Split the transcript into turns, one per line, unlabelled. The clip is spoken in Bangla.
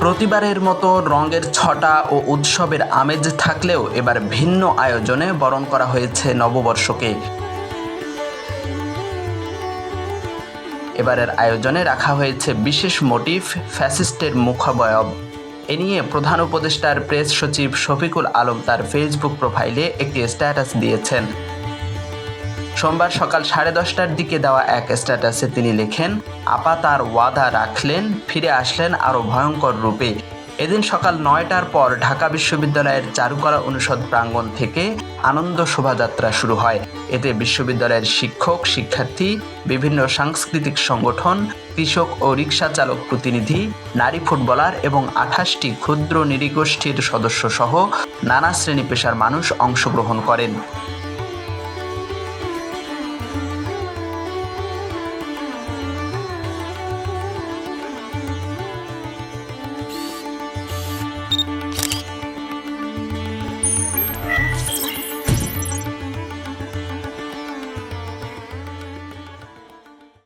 প্রতিবারের মতো রঙের ছটা ও উৎসবের আমেজ থাকলেও এবার ভিন্ন আয়োজনে বরণ করা হয়েছে নববর্ষকে। এবারের আয়োজনে রাখা হয়েছে বিশেষ মোটিভ, ফ্যাসিস্টের মুখাবয়ব। এ নিয়ে প্রধান উপদেষ্টার প্রেস সচিব শফিকুল আলম তার ফেসবুক প্রোফাইলে একটি স্ট্যাটাস দিয়েছেন। সোমবার সকাল সাড়ে দশটার দিকে দেওয়া এক স্ট্যাটাসে তিনি লেখেন, আপা তার ওয়াদা রাখলেন, ফিরে আসলেন আরও ভয়ঙ্কর রূপে। এদিন সকাল নয়টার পর ঢাকা বিশ্ববিদ্যালয়ের চারুকলা অনুষদ প্রাঙ্গণ থেকে আনন্দ শোভাযাত্রা শুরু হয়। এতে বিশ্ববিদ্যালয়ের শিক্ষক, শিক্ষার্থী, বিভিন্ন সাংস্কৃতিক সংগঠন, কৃষক ও রিক্সা চালক প্রতিনিধি, নারী ফুটবলার এবং আঠাশটি ক্ষুদ্র নৃগোষ্ঠীর সদস্য সহ নানা শ্রেণি পেশার মানুষ অংশগ্রহণ করেন।